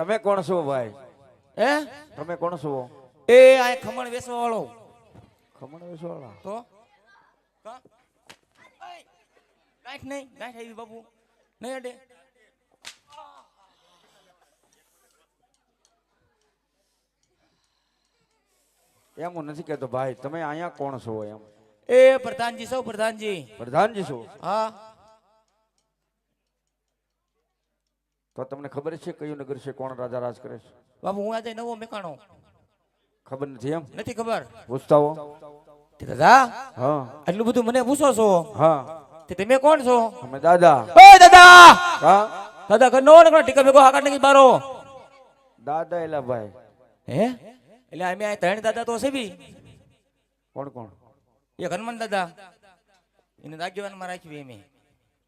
તમે કોણ છો ભાઈ? હે? તમે કોણ છો? એ આ ખમણ વેસવા વાળો ખમણ વેચવાળા તો? કા? ગાંઠ નહીં ગાંઠ આવી બાપુ. નહીં અડે. એમ હું નથી કહેતો ભાઈ તમે અહીંયા કોણ છો એમ? એ પ્રધાનજી સૌ પ્રધાનજી. પ્રધાનજી છો? હા. તો તમને ખબર છે કયું નગર છે? કોણ રાજા રાજ કરે છે? બાપુ હું આજે નવો મેકાણો. ખબર નથી એમ? નથી ખબર. પૂછતા હો દાદા હા. આટલું બધું મને પૂછો છો? હા. તે તમે કોણ છો? અમે દાદા. એ દાદા! હા? દાદા ઘર નો નકરો ટીકા મેકો હાકાટ નકી બારો. દાદા એલા ભાઈ. હે? એટલે અમે આ ત્રણ દાદા તો છે બી. કોણ કોણ? એક હનુમાન દાદા. એને દાગીવાનમાં રાખવી અમે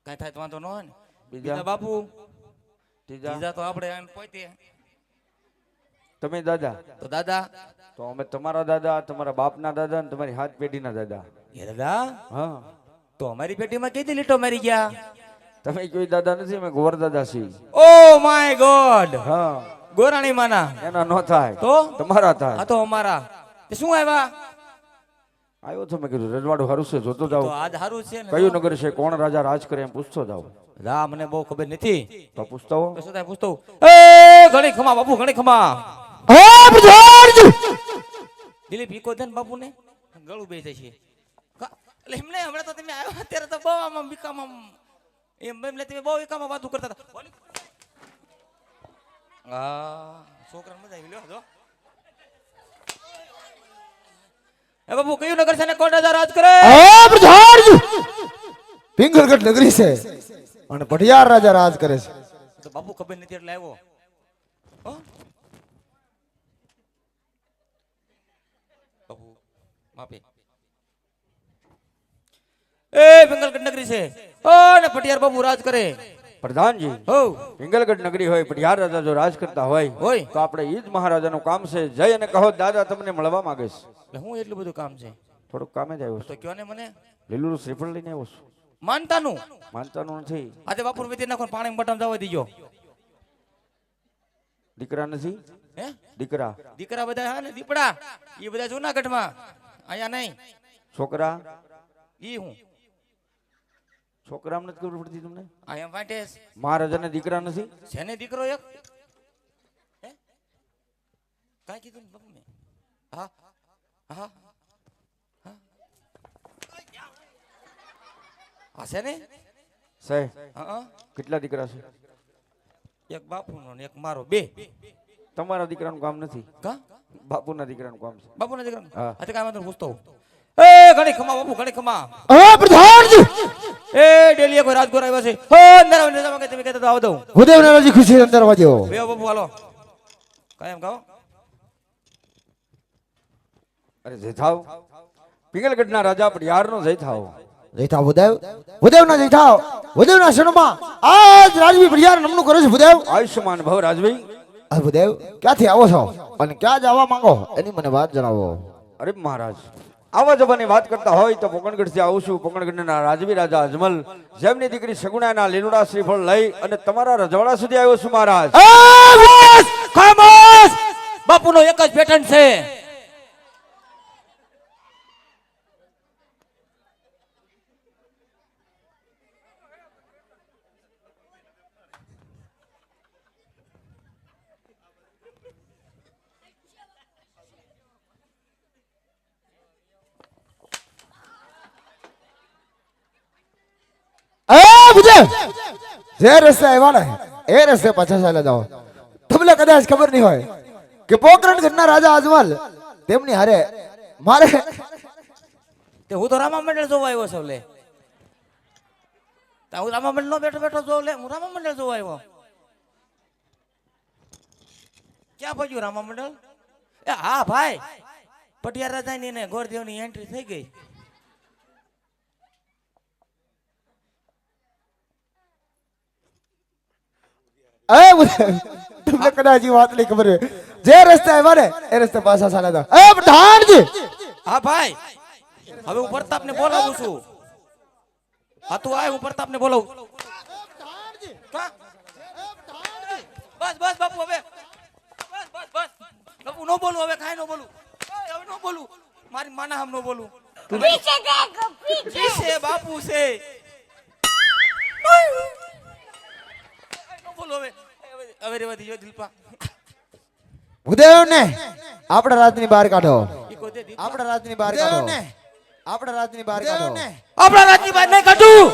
કાંઈ થાય તો વાંધો ન હોય ને. બીજા બાપુ ત્રીજા તો આપણે પોતે તમે દાદા? તો દાદા? તો અમે તમારા દાદા તમારા બાપના દાદા અને તમારી હાથ પેઢીના દાદા. એ દાદા? હા. તો અમારી પેઢીમાં કેટલી લીટો મારી ગયા? તમે કોઈ દાદા નથી અમે ગોર દાદા છીએ. Oh my God! હા. ગોરાણી માના. એના નો થાય. તો? તમારા આ તો અમારા. શું આવ્યા? આવ્યો તો મેં કીધું રજવાડું સારું છે જોતો જાવ આજ સારું છે કયું નગર છે કોણ રાજા રાજ કરે એમ પૂછતો જાવ રા મને બહુ ખબર નથી. તો પૂછતો હો. થાય પૂછતો એ ઘણી ખમા બાપુ ઘણી ખમા. દિલીપ ઈકો દેન બાપુ ને ગળું બે જાય છે. કા- એટલે એમને હમણાં તો તમે આવ્યા ત્યારે તો બહુ આમ વિકામાં એમ એમને તમે બહુ એકામાં વાતું કરતા હતા. બોલી. આ છોકરાને મજા આવી લ્યો જો એ બાપુ કયું નગર છે ને કોણ રાજા રાજ કરે? હા પ્રધાનજી પિંગલગઢ નગરી છે. અને પઢિયાર રાજા રાજ કરે છે. તો બાપુ ખબર નથી એટલે આવ્યો. બાપુ માફી. એ બેંગલગઢ નગરી છે. ઓ ને પટિયાર બાપુ રાજ કરે. પ્રધાનજી હો પિંગલગઢ નગરી હોય પઢિયાર રાજા જો રાજ કરતા હોય હોય. તો આપણે ઈ જ મહારાજાનું કામ છે જય અને કહો દાદા તમને મળવા માંગે છે. એટલે હું એટલું બધું કામ છે? થોડુંક કામે જ આવ્યો તો કયો ને મને? લીલું શ્રીફળ લઈને આવ્યો છું. માનતાનું? માનતાનું નથી. આજે બાપુર વેતી નાખો પાણી બટન જવા દીજો. દીકરા નથી? હે? દીકરા. દીકરા બધા હા ને દીપડા? એ બધા જૂનાગઢમાં? અહીંયા નહીં. છોકરા? ઈ હું? છોકરામાં નથી ખબર પડતી તમને? આ એમ વાંટે મહારાજાને દીકરા નથી? છે દીકરો એક. હે? કાંઈ કીધું હા હા હા. હા છે ને? સાહેબ હા હા. કેટલા દીકરા છે? એક બાપુનો ને એક મારો બે. તમારા દીકરાનું કામ નથી? કા? બાપુના દીકરાનું કામ છે. બાપુના દીકરા હા. તો નહીં, પૂછતો હોઉં. એ ઘણી ખમા બાપુ ઘણી ખમા હા પ્રધાનજી એ ડેલીએ કોઈ રાજગોર આવ્યા છે. હો અંદર આવો, અંદર કે તમે કહેતા તો આવો દઉં. ભૂદેવ નારાજી ખુશી અંદર વાજ્યો બે બાપુ હાલો. કાયમ ગાઓ અરે જયથાવ પિંગલગઢના રાજા પડિયારનો જયથાવ જયથા ભૂદેવ ભૂદેવ ના જયથા ભૂદેવ ના શરણમાં આજ રાજવી ભડિયાર નમનું કરે છે ભૂદેવ આયુષ્યમાન ભવ રાજવી. આ ભૂદેવ ક્યાંથી આવો છો? અને ક્યાં જવા માંગો? એની મને વાત જણાવો. અરે મહારાજ આવા જવાની વાત કરતા હોય તો પોકણગઢ આવું છું. પોકણગઢના રાજવી રાજા અજમલ, જેમની દીકરી સગુણાના લીલુડા શ્રીફળ લઈ અને તમારા રજવાડા સુધી આવ્યો છું મહારાજ! બાપુનો એક જ પેટર્ન છે. રાજા અજમલ, તેમની હારે રામા મંડળ જોવા આવ્યો છું લે. હું રામા મંડળ બેઠો બેઠો જોઉં લે, હું રામા મંડળ જોવા આવ્યો. ક્યાં પહોંચ્યું રામા મંડળ એ હા ભાઈ પટિયાર રાજાની ને ગોરદેવની એન્ટ્રી થઈ ગઈ. હવે તમને ખબર જે રસ્તે આવ્યા ને એ રસ્તે હા ભાઈ. હવે હું પ્રતાપ બોલાવું છું. હા આય હું પ્રતાપ ને બોલાવું બસ બસ બાપુ હવે. બસ બસ બોલું હવે કાઈ નો બોલું. હવે નો બોલું. મારી માના હમ નો બોલું. પીછે બાપુ છે. બોલું હવે. હવે- રેવા દીજો દિલપા. ભૂદેવ ને આપણા રાજની બહાર કાઢો. આપણા રાજની બહાર કાઢો. આપણા રાજની બહાર કાઢો. આપણા રાજની બહાર નહીં કાઢું.